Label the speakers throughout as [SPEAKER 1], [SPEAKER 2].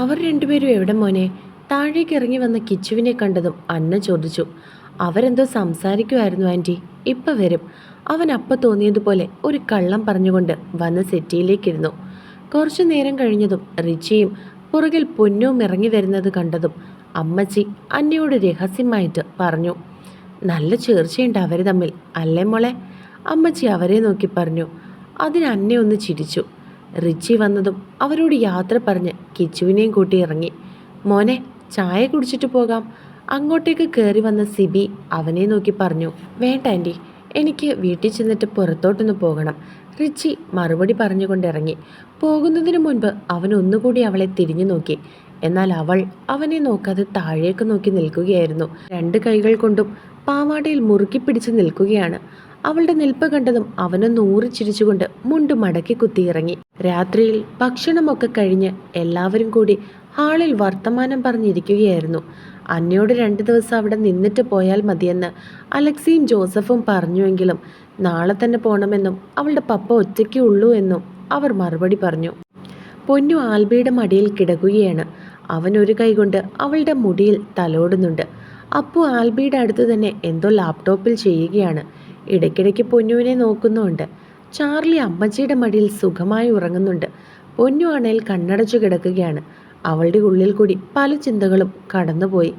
[SPEAKER 1] അവർ രണ്ടുപേരും എവിടെ മോനെ? താഴേക്ക് ഇറങ്ങി വന്ന കിച്ചുവിനെ കണ്ടതും അന്ന ചോദിച്ചു. അവരെന്തോ സംസാരിക്കുമായിരുന്നു ആന്റി ഇപ്പം വരും. അവൻ അപ്പം തോന്നിയതുപോലെ ഒരു കള്ളം പറഞ്ഞുകൊണ്ട് വന്ന് സെറ്റിയിലേക്കിരുന്നു. കുറച്ചു നേരം കഴിഞ്ഞതും റിച്ചിയും പുറകിൽ പൊന്നവും ഇറങ്ങി വരുന്നത് കണ്ടതും അമ്മച്ചി അന്നയോട് രഹസ്യമായിട്ട് പറഞ്ഞു നല്ല ചേർച്ചയുണ്ട് അവർ തമ്മിൽ അല്ലേ മോളെ? അമ്മച്ചി അവരെ നോക്കി പറഞ്ഞു. അതിന് അന്നെ ഒന്ന് ചിരിച്ചു. റിച്ചി വന്നതും അവരോട് യാത്ര പറഞ്ഞ് കിച്ചുവിനെയും കൂട്ടി ഇറങ്ങി. മോനെ ചായ കുടിച്ചിട്ട് പോകാം. അങ്ങോട്ടേക്ക് കയറി വന്ന സിബി അവനെ നോക്കി പറഞ്ഞു വേണ്ട ആന്റി എനിക്ക് വീട്ടിൽ ചെന്നിട്ട് പുറത്തോട്ടൊന്ന് പോകണം. റിച്ചി മറുപടി പറഞ്ഞുകൊണ്ടിറങ്ങി പോകുന്നതിന് മുൻപ് അവൻ ഒന്നുകൂടി അവളെ തിരിഞ്ഞു നോക്കി. എന്നാൽ അവൾ അവനെ നോക്കാതെ താഴേക്ക് നോക്കി നിൽക്കുകയായിരുന്നു. രണ്ട് കൈകൾ കൊണ്ടും പാവാടയിൽ മുറുക്കി പിടിച്ച് നിൽക്കുകയാണ്. അവളുടെ നിൽപ്പ് കണ്ടതും അവനൊന്ന് ഊറിച്ചിരിച്ചുകൊണ്ട് മുണ്ട് മടക്കി കുത്തിയിറങ്ങി രാത്രിയിൽ ഭക്ഷണമൊക്കെ കഴിഞ്ഞ് എല്ലാവരും കൂടി ഹാളിൽ വർത്തമാനം പറഞ്ഞിരിക്കുകയായിരുന്നു. അന്നയോട് രണ്ട് ദിവസം അവിടെ നിന്നിട്ട് പോയാൽ മതിയെന്ന് അലക്സിയും ജോസഫും പറഞ്ഞുവെങ്കിലും നാളെ തന്നെ പോകണമെന്നും അവളുടെ പപ്പ ഒറ്റയ്ക്കേ ഉള്ളൂ എന്നും അവർ മറുപടി പറഞ്ഞു. പൊന്നു ആൽബിയുടെ മടിയിൽ കിടക്കുകയാണ്. അവൻ ഒരു കൈകൊണ്ട് അവളുടെ മുടിയിൽ തലോടുന്നുണ്ട്. അപ്പു ആൽബിയുടെ അടുത്ത് തന്നെ എന്തോ ലാപ്ടോപ്പിൽ ചെയ്യുകയാണ്. ഇടയ്ക്കിടയ്ക്ക് പൊന്നുവിനെ നോക്കുന്നുണ്ട്. ചാർലി അമ്മച്ചിയുടെ മടിയിൽ സുഖമായി ഉറങ്ങുന്നുണ്ട്. പൊന്നു അണയിൽ കണ്ണടച്ചു കിടക്കുകയാണ്. അവളുടെ ഉള്ളിൽ കൂടി പല ചിന്തകളും കടന്നുപോയി.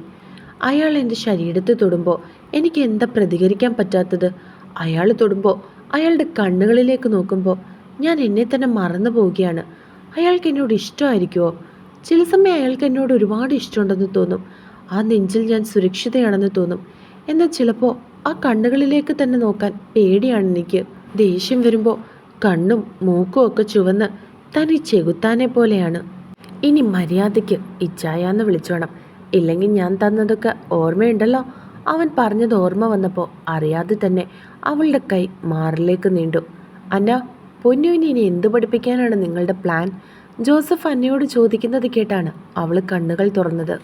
[SPEAKER 1] അയാൾ എന്റെ ശരീരത്തെ തൊടുമ്പോൾ എനിക്ക് എന്താ പ്രതികരിക്കാൻ പറ്റാത്തത്? അയാൾ തൊടുമ്പോൾ അയാളുടെ കണ്ണുകളിലേക്ക് നോക്കുമ്പോൾ ഞാൻ എന്നെ തന്നെ മറന്നു പോവുകയാണ്. അയാൾക്ക് എന്നോട് ഇഷ്ടമായിരിക്കുമോ ചില സമയം അയാൾക്ക് എന്നോട് ഒരുപാട് ഇഷ്ടമുണ്ടെന്ന് തോന്നും. ആ നെഞ്ചിൽ ഞാൻ സുരക്ഷിതയാണെന്ന് തോന്നും. എന്നാൽ ചിലപ്പോൾ ആ കണ്ണുകളിലേക്ക് തന്നെ നോക്കാൻ പേടിയാണ് എനിക്ക്. ദേഷ്യം വരുമ്പോൾ കണ്ണും മൂക്കും ഒക്കെ ചുവന്ന് തനി ചെകുത്താനെ പോലെയാണ്. ഇനി മര്യാദയ്ക്ക് ഇച്ചായാന്ന് വിളിച്ചോണം. ഇല്ലെങ്കിൽ ഞാൻ തന്നതൊക്കെ ഓർമ്മയുണ്ടല്ലോ. അവൻ പറഞ്ഞത് ഓർമ്മ വന്നപ്പോൾ അറിയാതെ തന്നെ അവളുടെ കൈ മാറിലേക്ക് നീണ്ടു. അന്ന പൊന്നുവിനെ ഇനി എന്ത് പഠിപ്പിക്കാനാണ് നിങ്ങളുടെ പ്ലാൻ? ജോസഫ് അന്നയോട് ചോദിക്കുന്നത് കേട്ടാണ് അവൾ കണ്ണുകൾ തുറന്നത്.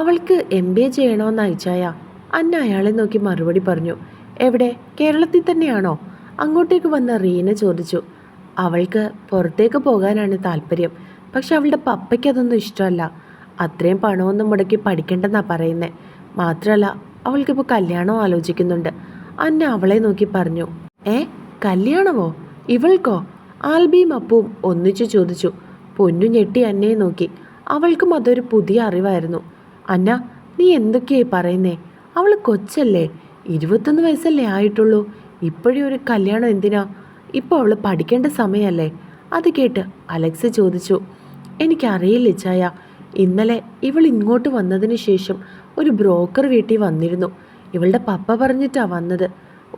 [SPEAKER 1] അവൾക്ക് എം ബി എ ചെയ്യണമെന്ന് അയച്ചായ അന്ന അയാളെ നോക്കി മറുപടി പറഞ്ഞു എവിടെ? കേരളത്തിൽ തന്നെയാണോ? അങ്ങോട്ടേക്ക് വന്ന റീന ചോദിച്ചു അവൾക്ക് പുറത്തേക്ക് പോകാനാണ് താല്പര്യം പക്ഷെ അവളുടെ പപ്പയ്ക്ക് അതൊന്നും ഇഷ്ടമല്ല. അത്രയും പണമൊന്നും മുടക്കി പഠിക്കണ്ടെന്നാ പറയുന്നത് മാത്രമല്ല അവൾക്കിപ്പോൾ കല്യാണം ആലോചിക്കുന്നുണ്ട്. അന്ന അവളെ നോക്കി പറഞ്ഞു ഏ? കല്യാണമോ? ഇവൾക്കോ? ആൽബിയും അപ്പവും ഒന്നിച്ചു ചോദിച്ചു പൊന്നു ഞെട്ടി അന്നയെ നോക്കി. അവൾക്കും അതൊരു പുതിയ അറിവായിരുന്നു. അന്ന നീ എന്തൊക്കെയായി പറയുന്നേ? അവൾ കൊച്ചല്ലേ? ഇരുപത്തൊന്ന് വയസ്സല്ലേ ആയിട്ടുള്ളൂ. ഇപ്പോഴും ഒരു കല്യാണം എന്തിനാ? ഇപ്പോൾ അവൾ പഠിക്കേണ്ട സമയമല്ലേ അത് കേട്ട് അലക്സ് ചോദിച്ചു. എനിക്കറിയില്ല ചായ ഇന്നലെ ഇവൾ ഇങ്ങോട്ട് വന്നതിന് ശേഷം ഒരു ബ്രോക്കർ വീട്ടിൽ വന്നിരുന്നു. ഇവളുടെ പപ്പ പറഞ്ഞിട്ടാ വന്നത്.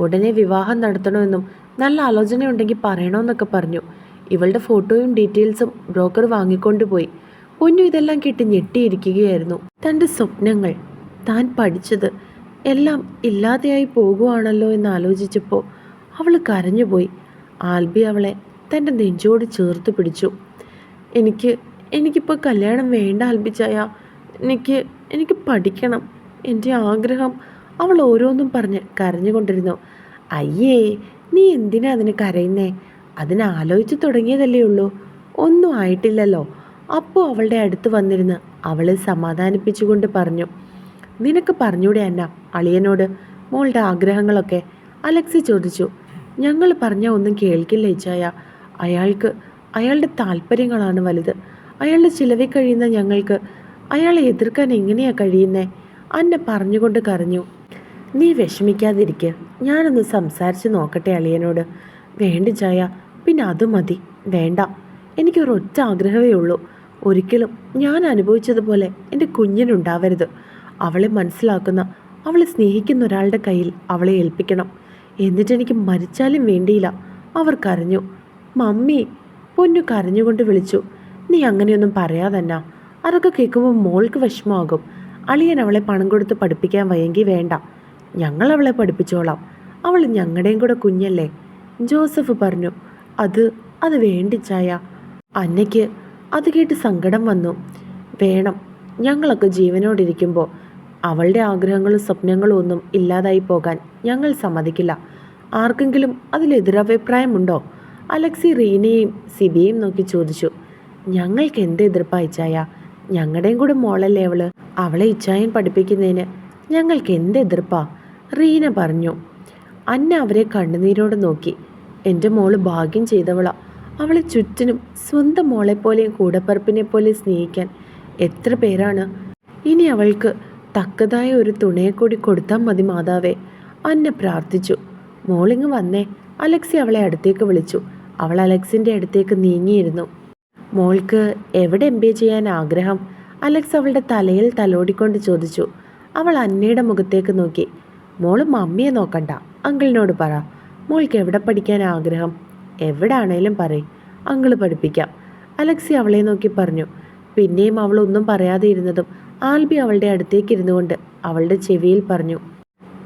[SPEAKER 1] ഉടനെ വിവാഹം നടത്തണമെന്നും നല്ല ആലോചന ഉണ്ടെങ്കിൽ പറയണമെന്നൊക്കെ പറഞ്ഞു. ഇവളുടെ ഫോട്ടോയും ഡീറ്റെയിൽസും ബ്രോക്കർ വാങ്ങിക്കൊണ്ടുപോയി. പൊന്നു ഇതെല്ലാം കേട്ട് ഞെട്ടിയിരിക്കുകയായിരുന്നു. തന്റെ സ്വപ്നങ്ങൾ താൻ പഠിച്ചത് എല്ലാം ഇല്ലാതെയായി പോകുവാണല്ലോ എന്ന് ആലോചിച്ചപ്പോൾ അവൾ കരഞ്ഞുപോയി. ആൽബി അവളെ തന്റെ നെഞ്ചോട് ചേർത്ത് പിടിച്ചു. എനിക്ക് എനിക്കിപ്പോൾ കല്യാണം വേണ്ട ആൽബിച്ചായ എനിക്ക് എനിക്ക് പഠിക്കണം. എന്റെ ആഗ്രഹം അവൾ ഓരോന്നും പറഞ്ഞ് കരഞ്ഞുകൊണ്ടിരുന്നു. അയ്യേ നീ എന്തിനാ അതിന് കരയുന്നേ? അതിന് ആലോചിച്ച് തുടങ്ങിയതല്ലേ ഉള്ളൂ. ഒന്നും ആയിട്ടില്ലല്ലോ. അപ്പോൾ അവളുടെ അടുത്ത് വന്നിരുന്ന് അവളെ സമാധാനിപ്പിച്ചുകൊണ്ട് പറഞ്ഞു. നിനക്ക് പറഞ്ഞൂടെ അന്ന? അളിയനോട് മോളുടെ ആഗ്രഹങ്ങളൊക്കെ. അലക്സി ചോദിച്ചു. ഞങ്ങൾ പറഞ്ഞ ഒന്നും കേൾക്കില്ല ഇച്ചായ അയാൾക്ക് അയാളുടെ താല്പര്യങ്ങളാണ് വലുത്. അയാളുടെ ചിലവിൽ കഴിയുന്ന ഞങ്ങൾക്ക് അയാളെ എതിർക്കാൻ എങ്ങനെയാ കഴിയുന്നേ? അന്ന പറഞ്ഞുകൊണ്ട് കരഞ്ഞു. നീ വിഷമിക്കാതിരിക്കുക ഞാനൊന്ന് സംസാരിച്ച് നോക്കട്ടെ അളിയനോട്. വേണ്ട ചായ പിന്നെ അത് മതി. വേണ്ട. എനിക്കൊരൊറ്റ ആഗ്രഹമേ ഉള്ളൂ. ഒരിക്കലും ഞാൻ അനുഭവിച്ചതുപോലെ എന്റെ കുഞ്ഞിനുണ്ടാവരുത്. അവളെ മനസ്സിലാക്കുന്ന അവളെ സ്നേഹിക്കുന്ന ഒരാളുടെ കയ്യിൽ അവളെ ഏൽപ്പിക്കണം. എന്നിട്ടെനിക്ക് മരിച്ചാലും വേണ്ടിയില്ല. അവർ കരഞ്ഞു. മമ്മി പൊന്നു കരഞ്ഞുകൊണ്ട് വിളിച്ചു. നീ അങ്ങനെയൊന്നും പറയാതന്ന. അതൊക്കെ കേൾക്കുമ്പോൾ മോൾക്ക് വിഷമമാകും. അളിയൻ അവളെ പണം കൊടുത്ത് പഠിപ്പിക്കാൻ വയ്യെങ്കിൽ വേണ്ട. ഞങ്ങൾ അവളെ പഠിപ്പിച്ചോളാം. അവൾ ഞങ്ങളുടെയും കൂടെ കുഞ്ഞല്ലേ? ജോസഫ് പറഞ്ഞു. അത് അത് വേണ്ടിച്ചായ അന്നയ്ക്ക് അത് കേട്ട് സങ്കടം വന്നു. വേണം ഞങ്ങളൊക്കെ ജീവനോടിരിക്കുമ്പോൾ അവളുടെ ആഗ്രഹങ്ങളും സ്വപ്നങ്ങളും ഒന്നും ഇല്ലാതായി പോകാൻ ഞങ്ങൾ സമ്മതിക്കില്ല. ആർക്കെങ്കിലും അതിലെതിരഭിപ്രായമുണ്ടോ അലക്സി റീനയെയും സിബിയെയും നോക്കി ചോദിച്ചു. ഞങ്ങൾക്ക് എന്ത് എതിർപ്പായിച്ചായ ഞങ്ങളുടെയും കൂടെ മോളല്ലേ അവൾ? അവളെ ഇച്ചായൻ പഠിപ്പിക്കുന്നതിന് ഞങ്ങൾക്ക് എന്ത് എതിർപ്പാ? റീന പറഞ്ഞു. അന്ന അവരെ കണ്ണുനീരോടെ നോക്കി. എന്റെ മോൾ ഭാഗ്യം ചെയ്തവളാ. അവളെ ചുറ്റിനും സ്വന്തം മോളെപ്പോലെയും കൂടപ്പറപ്പിനെ പോലെ സ്നേഹിക്കാൻ എത്ര പേരാണ്? ഇനി അവൾക്ക് തക്കതായ ഒരു തുണയെ കൂടി കൊടുത്താൽ മതി മാതാവേ. അന്നെ പ്രാർത്ഥിച്ചു. മോളിങ് വന്നേ. അലക്സി അവളെ അടുത്തേക്ക് വിളിച്ചു. അവൾ അലക്സിന്റെ അടുത്തേക്ക് നീങ്ങിയിരുന്നു. മോൾക്ക് എവിടെ എം ബി ചെയ്യാൻ ആഗ്രഹം? അലക്സ് അവളുടെ തലയിൽ തലോടിക്കൊണ്ട് ചോദിച്ചു. അവൾ അന്നയുടെ മുഖത്തേക്ക് നോക്കി. മോൾ മമ്മിയെ നോക്കണ്ട. അങ്കിളിനോട് പറ. മോൾക്ക് എവിടെ പഠിക്കാൻ ആഗ്രഹം? എവിടെ ആണേലും പറയും. അങ്കിൾ പഠിപ്പിക്കാം. അലക്സി അവളെ നോക്കി പറഞ്ഞു. പിന്നെയും അവൾ ഒന്നും പറയാതെ ഇരുന്നതും ആൽബി അവളുടെ അടുത്തേക്ക് ഇരുന്നുകൊണ്ട് അവളുടെ ചെവിയിൽ പറഞ്ഞു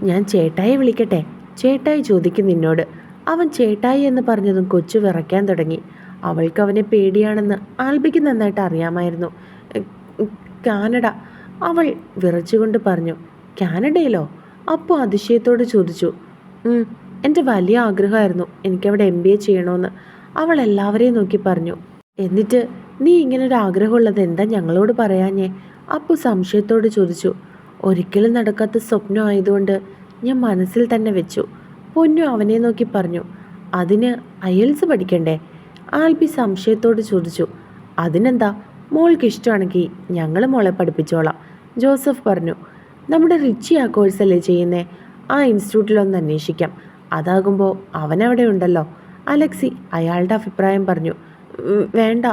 [SPEAKER 1] ഞാൻ ചേട്ടായി വിളിക്കട്ടെ. ചേട്ടായി ചോദിക്കും നിന്നോട്. അവൻ ചേട്ടായി എന്ന് പറഞ്ഞതും കൊച്ചു വിറയ്ക്കാൻ തുടങ്ങി. അവൾക്ക് അവനെ പേടിയാണെന്ന് ആൽബിക്ക് നന്നായിട്ട് അറിയാമായിരുന്നു. കാനഡ. അവൾ വിറച്ചുകൊണ്ട് പറഞ്ഞു കാനഡയിലോ? അപ്പോൾ അതിശയത്തോട് ചോദിച്ചു "ഉം, എന്റെ വലിയ ആഗ്രഹമായിരുന്നു എനിക്കവിടെ എം ബി എ ചെയ്യണമെന്ന്. അവൾ എല്ലാവരെയും നോക്കി പറഞ്ഞു എന്നിട്ട് നീ ഇങ്ങനൊരു ആഗ്രഹമുള്ളത് എന്താ ഞങ്ങളോട് പറയാഞ്ഞേ? അപ്പു സംശയത്തോട് ചോദിച്ചു ഒരിക്കലും നടക്കാത്ത സ്വപ്നം ആയതുകൊണ്ട് ഞാൻ മനസ്സിൽ തന്നെ വെച്ചു. പൊന്നു അവനെ നോക്കി പറഞ്ഞു അതിന് അയൽസ് പഠിക്കണ്ടേ? ആൽബി സംശയത്തോട് ചോദിച്ചു അതിനെന്താ? മോൾക്ക് ഇഷ്ടമാണെങ്കിൽ ഞങ്ങൾ മോളെ പഠിപ്പിച്ചോളാം. ജോസഫ് പറഞ്ഞു നമ്മുടെ റിച്ചി ആ കോഴ്സല്ലേ ചെയ്യുന്നേ? ആ ഇൻസ്റ്റിറ്റ്യൂട്ടിലൊന്ന് അന്വേഷിക്കാം. അതാകുമ്പോൾ അവനവിടെ ഉണ്ടല്ലോ. അലക്സി അയാളുടെ അഭിപ്രായം പറഞ്ഞു വേണ്ട.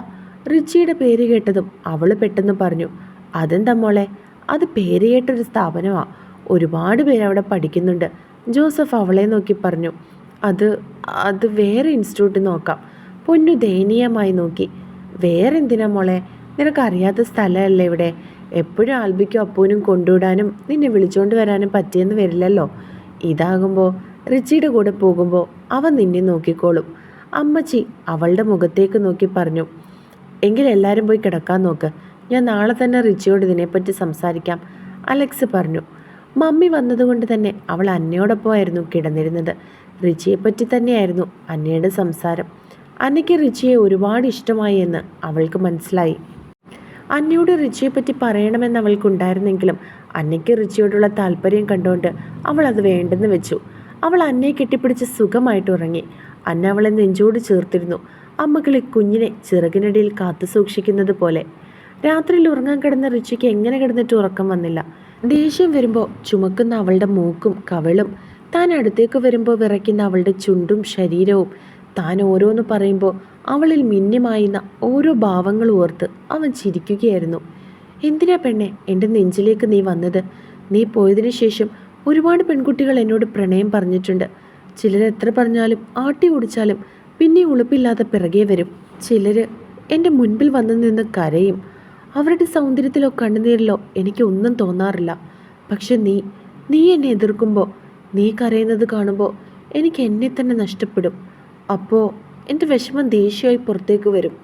[SPEAKER 1] റിച്ചിയുടെ പേര് കേട്ടതും അവൾ പെട്ടെന്ന് പറഞ്ഞു അതെന്താ മോളെ? അത് പേരുകേട്ടൊരു സ്ഥാപനമാണ് ഒരുപാട് പേര് അവിടെ പഠിക്കുന്നുണ്ട്. ജോസഫ് അവളെ നോക്കി പറഞ്ഞു. അത് അത് വേറെ ഇൻസ്റ്റിറ്റ്യൂട്ട് നോക്കാം. പൊന്നു ദയനീയമായി നോക്കി. വേറെ എന്തിനാ മോളെ? നിനക്കറിയാത്ത സ്ഥലമല്ലേ ഇവിടെ? എപ്പോഴും ആൽബിക്കും അപ്പൂനും കൊണ്ടുവിടാനും നിന്നെ വിളിച്ചുകൊണ്ട് വരാനും പറ്റിയെന്ന് വരില്ലല്ലോ. ഇതാകുമ്പോൾ റിച്ചിയുടെ കൂടെ പോകുമ്പോൾ അവൻ നിന്നെ നോക്കിക്കോളും. അമ്മച്ചി അവളുടെ മുഖത്തേക്ക് നോക്കി പറഞ്ഞു. എങ്കിൽ എല്ലാവരും പോയി കിടക്കാൻ നോക്ക്. ഞാൻ നാളെ തന്നെ റിച്ചിയോട് ഇതിനെപ്പറ്റി സംസാരിക്കാം. അലക്സ് പറഞ്ഞു മമ്മി വന്നതുകൊണ്ട് തന്നെ അവൾ അന്നയോടൊപ്പമായിരുന്നു കിടന്നിരുന്നത്. റിച്ചിയെപ്പറ്റി തന്നെയായിരുന്നു അന്നയുടെ സംസാരം. അന്നയ്ക്ക് റിച്ചിയെ ഒരുപാട് ഇഷ്ടമായി എന്ന് അവൾക്ക് മനസ്സിലായി. അന്നയോട് റിച്ചിയെപ്പറ്റി പറയണമെന്ന് അവൾക്കുണ്ടായിരുന്നെങ്കിലും അന്നയ്ക്ക് റിച്ചിയോടുള്ള താല്പര്യം കണ്ടുകൊണ്ട് അവൾ അത് വേണ്ടെന്ന് വെച്ചു. അവൾ അന്നയെ കെട്ടിപ്പിടിച്ച് സുഖമായിട്ട് ഉറങ്ങി. അന്ന അവളെ നെഞ്ചോട് ചേർത്തിരുന്നു. അമ്മകളെ കുഞ്ഞിനെ ചിറകിനടിയിൽ കാത്തു സൂക്ഷിക്കുന്നത് പോലെ രാത്രിയിൽ ഉറങ്ങാൻ കിടന്ന റിച്ചിക്ക് എങ്ങനെ കിടന്നിട്ട് ഉറക്കം വന്നില്ല. ദേഷ്യം വരുമ്പോൾ ചുമക്കുന്ന അവളുടെ മൂക്കും കവളും താൻ അടുത്തേക്ക് വരുമ്പോൾ വിറയ്ക്കുന്ന അവളുടെ ചുണ്ടും ശരീരവും താൻ ഓരോന്ന് പറയുമ്പോൾ അവളിൽ മിന്നിമായുന്ന ഓരോ ഭാവങ്ങൾ ഓർത്ത് അവൻ ചിരിക്കുകയായിരുന്നു. എന്തിനാ പെണ്ണെ എന്റെ നെഞ്ചിലേക്ക് നീ വന്നത്? നീ പോയതിനു ശേഷം ഒരുപാട് പെൺകുട്ടികൾ എന്നോട് പ്രണയം പറഞ്ഞിട്ടുണ്ട്. ചിലർ എത്ര പറഞ്ഞാലും ആട്ടി ഓടിച്ചാലും പിന്നെ ഉളുപ്പില്ലാതെ പിറകെ വരും. ചിലർ എന്റെ മുൻപിൽ വന്നു നിന്ന് കരയും. അവരുടെ സൗന്ദര്യത്തിലോ കണ്ണുനീരിലോ എനിക്ക് ഒന്നും തോന്നാറില്ല. പക്ഷെ നീ നീ എന്നെ എതിർക്കുമ്പോൾ നീ കരയുന്നത് കാണുമ്പോൾ എനിക്ക് എന്നെ തന്നെ നഷ്ടപ്പെടും. അപ്പോൾ എന്റെ വിഷമം ദേഷ്യമായി പുറത്തേക്ക് വരും.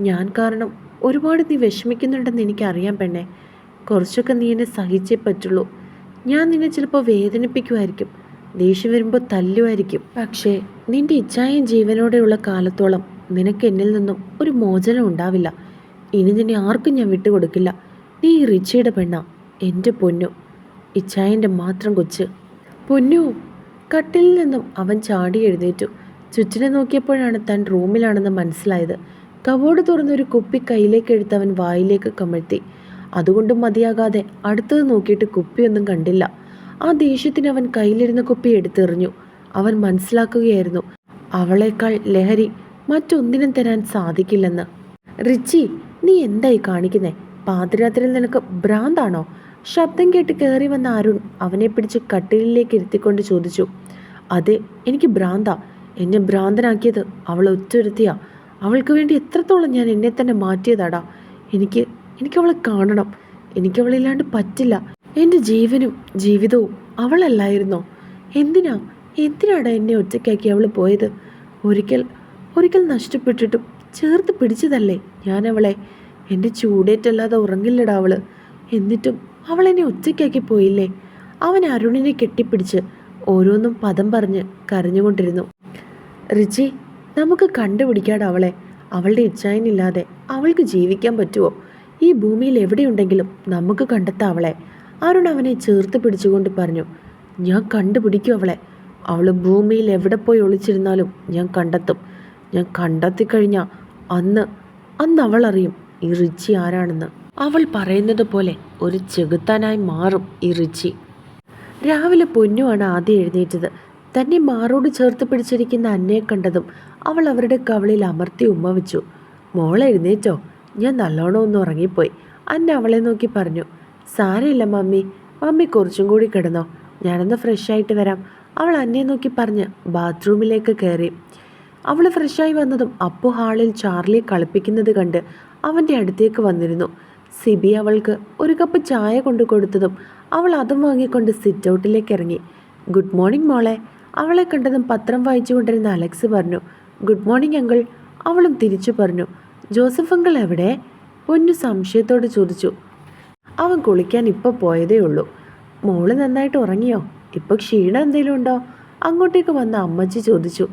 [SPEAKER 1] ഞാൻ കാരണം ഒരുപാട് നീ വിഷമിക്കുന്നുണ്ടെന്ന് എനിക്കറിയാം പെണ്ണെ. കുറച്ചൊക്കെ നീ എന്നെ സഹിച്ചേ പറ്റുള്ളൂ. ഞാൻ നിന്നെ ചിലപ്പോൾ വേദനിപ്പിക്കുമായിരിക്കും. ദേഷ്യം വരുമ്പോൾ തല്ലുമായിരിക്കും. പക്ഷേ നിന്റെ ഇച്ഛായും ജീവനോടെയുള്ള കാലത്തോളം നിനക്ക് എന്നിൽ നിന്നും ഒരു മോചനം ഉണ്ടാവില്ല. ഇനി നിന്നെ ആർക്കും ഞാൻ വിട്ടുകൊടുക്കില്ല നീ ഈ റിച്ചിയുടെ പെണ്ണ എന്റെ പൊന്നു. ഇച്ഛായന്റെ മാത്രം കൊച്ച്. പൊന്നു കട്ടിലിൽ നിന്നും അവൻ ചാടി എഴുന്നേറ്റു. ചുറ്റിനെ നോക്കിയപ്പോഴാണ് താൻ റൂമിലാണെന്ന് മനസ്സിലായത്. കബോർഡ് തുറന്നൊരു കുപ്പി കയ്യിലേക്ക് എടുത്ത് അവൻ വായിലേക്ക് കമഴ്ത്തി. അതുകൊണ്ടും മതിയാകാതെ അടുത്തത് നോക്കിയിട്ട് കുപ്പിയൊന്നും കണ്ടില്ല. ആ ദേഷ്യത്തിന് അവൻ കയ്യിലിരുന്ന കുപ്പി എടുത്തെറിഞ്ഞു. അവൻ മനസ്സിലാക്കുകയായിരുന്നു അവളേക്കാൾ ലഹരി മറ്റൊന്നിനും തരാൻ സാധിക്കില്ലെന്ന്. റിച്ചി നീ എന്തായി കാണിക്കുന്നേ? പാതിരാത്രിയിൽ നിനക്ക് ഭ്രാന്താണോ? ശബ്ദം കേട്ട് കയറി വന്ന അരുൺ അവനെ പിടിച്ച് കട്ടിലിലേക്ക് ഇരുത്തിക്കൊണ്ട് ചോദിച്ചു അതെ എനിക്ക് ഭ്രാന്താ. എന്നെ ഭ്രാന്തനാക്കിയത് അവൾ ഒറ്റൊരുത്തിയാ. അവൾക്ക് വേണ്ടി എത്രത്തോളം ഞാൻ എന്നെ തന്നെ മാറ്റിയതാടാ. എനിക്ക് എനിക്ക് അവളെ കാണണം. എനിക്ക് അവളില്ലാണ്ട് പറ്റില്ല. എന്റെ ജീവനും ജീവിതവും അവളല്ലായിരുന്നോ? എന്തിനാ എന്തിനാടാ എന്നെ ഒറ്റയ്ക്കാക്കി അവൾ പോയത്? ഒരിക്കൽ ഒരിക്കൽ നഷ്ടപ്പെട്ടിട്ടും ചേർത്ത് പിടിച്ചതല്ലേ? ഞാൻ അവളെ എന്റെ ചൂടേറ്റല്ലാതെ ഉറങ്ങില്ലടാ അവൾ. എന്നിട്ടും അവൾ എന്നെ ഒറ്റയ്ക്കാക്കി പോയില്ലേ? അവൻ അരുണിനെ കെട്ടിപ്പിടിച്ച് ഓരോന്നും പദം പറഞ്ഞ് കരഞ്ഞുകൊണ്ടിരുന്നു. റിച്ചി നമുക്ക് കണ്ടുപിടിക്കാടാ അവളെ. അവളുടെ ഇച്ഛായനില്ലാതെ അവൾക്ക് ജീവിക്കാൻ പറ്റുമോ ഈ ഭൂമിയിൽ എവിടെയുണ്ടെങ്കിലും നമുക്ക് കണ്ടെത്താം അവളെ. അരുൺ അവനെ ചേർത്ത് പിടിച്ചുകൊണ്ട് പറഞ്ഞു ഞാൻ കണ്ടുപിടിക്കും അവളെ. അവൾ ഭൂമിയിൽ എവിടെ പോയി ഒളിച്ചിരുന്നാലും ഞാൻ കണ്ടെത്തും. ഞാൻ കണ്ടെത്തിക്കഴിഞ്ഞാൽ അന്ന് അന്ന് അവൾ അറിയും ഈ റിച്ചി ആരാണെന്ന്? അവൾ പറയുന്നത് പോലെ ഒരു ചെകുത്താനായി മാറും ഈ റിച്ചി. രാവിലെ പൊന്നുവാണ് ആദ്യം എഴുന്നേറ്റത്. തന്നെ മാറോട് ചേർത്ത് പിടിച്ചിരിക്കുന്ന അന്നയെ കണ്ടതും അവൾ അവരുടെ കവളിൽ അമർത്തി ഉമ്മ വെച്ചു. മോൾ എഴുന്നേറ്റോ. ഞാൻ നല്ലോണം ഒന്ന് ഉറങ്ങിപ്പോയി. അന്ന അവളെ നോക്കി പറഞ്ഞു സാരയില്ല മമ്മി. മമ്മി കുറച്ചും കൂടി കിടന്നോ. ഞാനൊന്ന് ഫ്രഷ് ആയിട്ട് വരാം. അവൾ അന്നയെ നോക്കി പറഞ്ഞ് ബാത്റൂമിലേക്ക് കയറി. അവൾ ഫ്രഷായി വന്നതും അപ്പു ഹാളിൽ ചാർലിയെ കളിപ്പിക്കുന്നത് കണ്ട് അവന്റെ അടുത്തേക്ക് വന്നിരുന്നു. സിബി അവൾക്ക് ഒരു കപ്പ് ചായ കൊണ്ടു കൊടുത്തതും അവൾ അതും വാങ്ങിക്കൊണ്ട് സിറ്റ് ഔട്ടിലേക്ക് ഇറങ്ങി. ഗുഡ് മോർണിംഗ് മോളെ. അവളെ കണ്ടതും പത്രം വായിച്ചു കൊണ്ടിരുന്ന അലക്സ് പറഞ്ഞു. ഗുഡ് മോർണിംഗ് അങ്കിൾ അവളും തിരിച്ചു പറഞ്ഞു. ജോസഫ് അങ്കിൾ എവിടെ? പൊന്നു സംശയത്തോട് ചോദിച്ചു. അവൻ കുളിക്കാൻ ഇപ്പോൾ പോയതേ ഉള്ളൂ. മോൾ നന്നായിട്ട് ഉറങ്ങിയോ? ഇപ്പോൾ ക്ഷീണം എന്തെങ്കിലും ഉണ്ടോ? അങ്ങോട്ടേക്ക് വന്ന അമ്മച്ചി ചോദിച്ചു.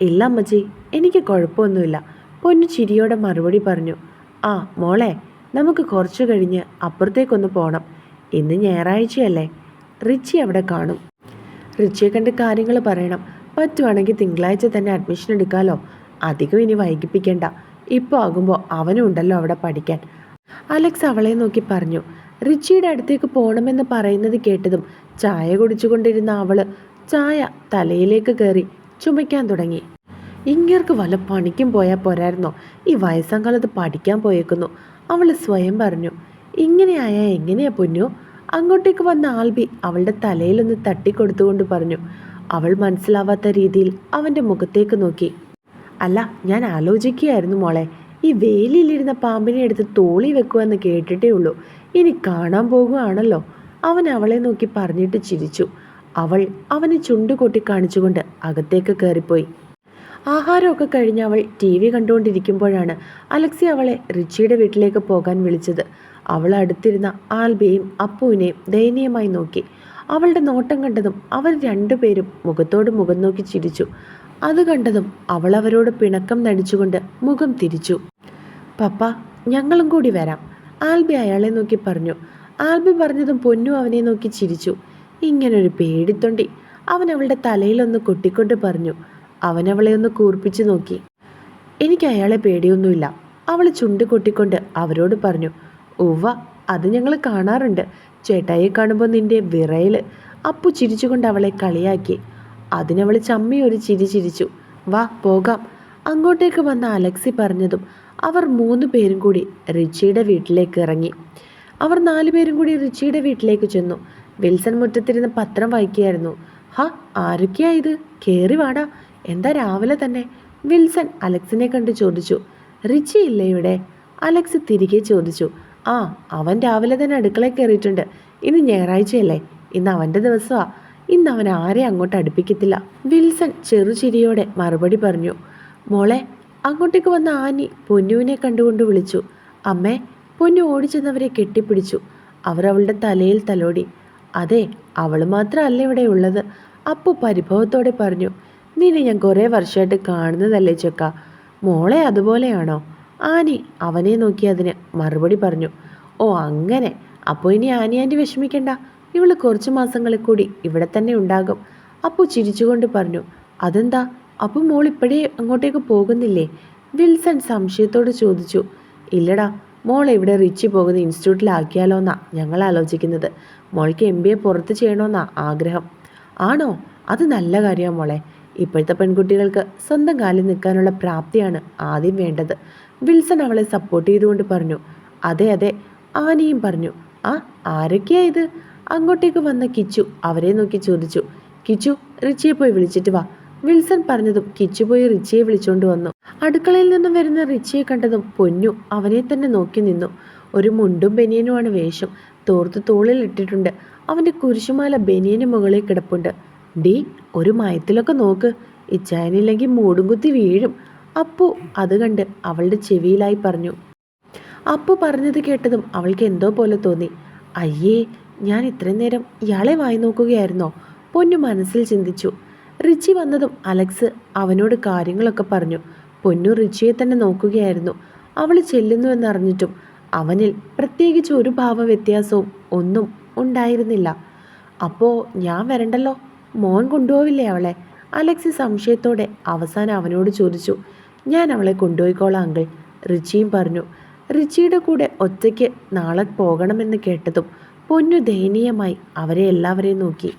[SPEAKER 1] ഇല്ല അമ്മച്ചി എനിക്ക് കുഴപ്പമൊന്നുമില്ല. പൊന്നു ചിരിയോടെ മറുപടി പറഞ്ഞു ആ മോളെ നമുക്ക് കുറച്ചു കഴിഞ്ഞ് അപ്പുറത്തേക്കൊന്ന് പോകണം ഇന്ന് ഞായറാഴ്ചയല്ലേ. റിച്ചി അവിടെ കാണും. റിച്ചിയെ കണ്ട് കാര്യങ്ങൾ പറയണം. പറ്റുവാണെങ്കിൽ തിങ്കളാഴ്ച തന്നെ അഡ്മിഷൻ എടുക്കാമല്ലോ അധികം ഇനി വൈകിപ്പിക്കേണ്ട. ഇപ്പോൾ ആകുമ്പോൾ അവനും ഉണ്ടല്ലോ അവിടെ പഠിക്കാൻ. അലക്സ് അവളെ നോക്കി പറഞ്ഞു റിച്ചിയുടെ അടുത്തേക്ക് പോകണമെന്ന് പറയുന്നത് കേട്ടതും ചായ കുടിച്ചുകൊണ്ടിരുന്ന അവൾ ചായ തലയിലേക്ക് കയറി ചുമയ്ക്കാൻ തുടങ്ങി. ഇങ്ങേർക്ക് വല്ല പണിക്കും പോയാൽ പോരായിരുന്നോ? ഈ വയസ്സാം കാലത്ത് പഠിക്കാൻ പോയേക്കുന്നു. അവൾ സ്വയം പറഞ്ഞു ഇങ്ങനെയായാ എങ്ങനെയാ പൊന്നു? അങ്ങോട്ടേക്ക് വന്ന ആൽബി അവളുടെ തലയിലൊന്ന് തട്ടിക്കൊടുത്തുകൊണ്ട് പറഞ്ഞു അവൾ മനസ്സിലാവാത്ത രീതിയിൽ അവന്റെ മുഖത്തേക്ക് നോക്കി. അല്ല ഞാൻ ആലോചിക്കുകയായിരുന്നു മോളെ. ഈ വേലിയിലിരുന്ന പാമ്പിനെ എടുത്ത് തോളി വെക്കുമെന്ന് കേട്ടിട്ടേ ഉള്ളൂ. ഇനി കാണാൻ പോകുകയാണല്ലോ അവൻ അവളെ നോക്കി പറഞ്ഞിട്ട് ചിരിച്ചു. അവൾ അവന് ചുണ്ടുകൊട്ടി കാണിച്ചുകൊണ്ട് അകത്തേക്ക് കയറിപ്പോയി. ആഹാരമൊക്കെ കഴിഞ്ഞ് അവൾ ടി വി കണ്ടുകൊണ്ടിരിക്കുമ്പോഴാണ് അലക്സി അവളെ റിച്ചിയുടെ വീട്ടിലേക്ക് പോകാൻ വിളിച്ചത്. അവൾ അടുത്തിരുന്ന ആൽബിയെയും അപ്പുവിനെയും ദയനീയമായി നോക്കി. അവളുടെ നോട്ടം കണ്ടതും അവർ രണ്ടുപേരും മുഖത്തോട് മുഖം നോക്കി ചിരിച്ചു. അത് കണ്ടതും അവൾ അവരോട് പിണക്കം നടിച്ചുകൊണ്ട് മുഖം തിരിച്ചു. പപ്പ ഞങ്ങളും കൂടി വരാം ആൽബി അയാളെ നോക്കി പറഞ്ഞു. ആൽബി പറഞ്ഞതും പൊന്നു അവനെ നോക്കി ചിരിച്ചു. ഇങ്ങനൊരു പേടിത്തൊണ്ടി. അവൻ അവളുടെ തലയിലൊന്ന് കൊട്ടിക്കൊണ്ട് പറഞ്ഞു അവൻ അവളെ ഒന്ന് കൂർപ്പിച്ചു നോക്കി. എനിക്ക് അയാളെ പേടിയൊന്നുമില്ല. അവൾ ചുണ്ട് കൊട്ടിക്കൊണ്ട് അവരോട് പറഞ്ഞു ഉവ്വ അത് ഞങ്ങൾ കാണാറുണ്ട്. ചേട്ടായിയെ കാണുമ്പോൾ നിന്റെ വിറയൽ. അപ്പു ചിരിച്ചുകൊണ്ട് അവളെ കളിയാക്കി. അതിനവൾ ചമ്മി ഒരു ചിരി ചിരിച്ചു വാ പോകാം. അങ്ങോട്ടേക്ക് വന്ന അലക്സി പറഞ്ഞതും അവർ മൂന്ന് പേരും കൂടി റിച്ചിയുടെ വീട്ടിലേക്ക് ഇറങ്ങി. അവർ നാലു പേരും കൂടി റിച്ചിയുടെ വീട്ടിലേക്ക് ചെന്നു. വിൽസൺ മുറ്റത്തിരുന്ന് പത്രം വായിക്കുകയായിരുന്നു. ഹ ആരൊക്കെയാ ഇത്? കയറി വാടാ. എന്താ രാവിലെ തന്നെ? വിൽസൺ അലക്സിനെ കണ്ട് ചോദിച്ചു. റിച്ചി ഇല്ലേ ഇവിടെ? അലക്സ് തിരികെ ചോദിച്ചു. ആ അവൻ രാവിലെ തന്നെ അടുക്കളയിൽ കയറിയിട്ടുണ്ട് ഇന്ന് ഞായറാഴ്ചയല്ലേ? ഇന്ന് അവന്റെ ദിവസമാ. ഇന്ന് അവൻ ആരെ അങ്ങോട്ട് അടുപ്പിക്കത്തില്ല. വിൽസൺ ചെറുചിരിയോടെ മറുപടി പറഞ്ഞു. മോളെ അങ്ങോട്ടേക്ക് വന്ന ആനി പൊന്നുവിനെ കണ്ടുകൊണ്ട് വിളിച്ചു. അമ്മേ പൊന്നു ഓടിച്ചെന്നവരെ കെട്ടിപ്പിടിച്ചു. അവർ അവളുടെ തലയിൽ തലോടി. അതെ അവൾ മാത്രമല്ല ഇവിടെ ഉള്ളത്. അപ്പു പരിഭവത്തോടെ പറഞ്ഞു നിന്നെ ഞാൻ കുറേ വർഷമായിട്ട് കാണുന്നതല്ലേ ചെക്ക. മോളെ അതുപോലെയാണോ? ആനി അവനെ നോക്കി അതിന് മറുപടി പറഞ്ഞു ഓ അങ്ങനെ. അപ്പോൾ ഇനി ആനി ആന്റി വിഷമിക്കണ്ട. ഇവൾ കുറച്ച് മാസങ്ങളിൽ കൂടി ഇവിടെ തന്നെ ഉണ്ടാകും. അപ്പു ചിരിച്ചുകൊണ്ട് പറഞ്ഞു അതെന്താ? അപ്പം മോൾ ഇപ്പോഴേ അങ്ങോട്ടേക്ക് പോകുന്നില്ലേ? വിൽസൺ സംശയത്തോട് ചോദിച്ചു ഇല്ലടാ മോൾ ഇവിടെ റിച്ച് പോകുന്ന ഇൻസ്റ്റിറ്റ്യൂട്ടിലാക്കിയാലോ എന്നാ ഞങ്ങൾ ആലോചിക്കുന്നത്. മോൾക്ക് എം ബി എ പുറത്ത് ചെയ്യണമെന്നാ ആഗ്രഹം. ആണോ? അത് നല്ല കാര്യമാണ് മോളെ. ഇപ്പോഴത്തെ പെൺകുട്ടികൾക്ക് സ്വന്തം കാലിൽ നിൽക്കാനുള്ള പ്രാപ്തിയാണ് ആദ്യം വേണ്ടത്. വിൽസൺ അവളെ സപ്പോർട്ട് ചെയ്തുകൊണ്ട് പറഞ്ഞു. അതെ അതെ ആനയും പറഞ്ഞു. ആ ആരൊക്കെയാ ഇത്? അങ്ങോട്ടേക്ക് വന്ന കിച്ചു അവരെ നോക്കി ചോദിച്ചു. കിച്ചു റിച്ചിയെ പോയി വിളിച്ചിട്ട് വാ. വിൽസൺ പറഞ്ഞതും കിച്ചു പോയി റിച്ചിയെ വിളിച്ചുകൊണ്ട് വന്നു. അടുക്കളയിൽ നിന്നും വരുന്ന റിച്ചിയെ കണ്ടതും പൊന്നു അവനെ തന്നെ നോക്കി നിന്നു. ഒരു മുണ്ടും ബനിയനുമാണ് വേഷം. തോർത്ത് തോളിൽ ഇട്ടിട്ടുണ്ട്. അവന്റെ കുരിശുമാല ബനിയന് മുകളിൽ കിടപ്പുണ്ട്. ഡി ഒരു മയത്തിലൊക്കെ നോക്ക്. ഇച്ചായനില്ലെങ്കിൽ മൂടും കുത്തി വീഴും. അപ്പു അത് കണ്ട് അവളുടെ ചെവിയിലായി പറഞ്ഞു. അപ്പു പറഞ്ഞത് കേട്ടതും അവൾക്ക് എന്തോ പോലെ തോന്നി. അയ്യേ ഞാൻ ഇത്രയും നേരം ഇയാളെ വായി നോക്കുകയായിരുന്നോ? പൊന്നു മനസ്സിൽ ചിന്തിച്ചു. റിച്ചി വന്നതും അലക്സ് അവനോട് കാര്യങ്ങളൊക്കെ പറഞ്ഞു. പൊന്നു റിച്ചിയെ തന്നെ നോക്കുകയായിരുന്നു. അവൾ ചെല്ലുന്നുവെന്നറിഞ്ഞിട്ടും അവനിൽ പ്രത്യേകിച്ച് ഒരു ഭാവ വ്യത്യാസവും ഒന്നും ഉണ്ടായിരുന്നില്ല. അപ്പോൾ ഞാൻ വരണ്ടല്ലോ? മോൻ കൊണ്ടുപോവില്ലേ അവളെ? അലക്സ് സംശയത്തോടെ അവസാനം അവനോട് ചോദിച്ചു. ഞാൻ അവളെ കൊണ്ടുപോയിക്കോളാം അങ്കിൾ റിച്ചിയും പറഞ്ഞു. റിച്ചിയുടെ കൂടെ ഒറ്റയ്ക്ക് നാളെ പോകണമെന്ന് കേട്ടതും പൊന്നു ദയനീയമായി അവരെ എല്ലാവരെയും നോക്കി.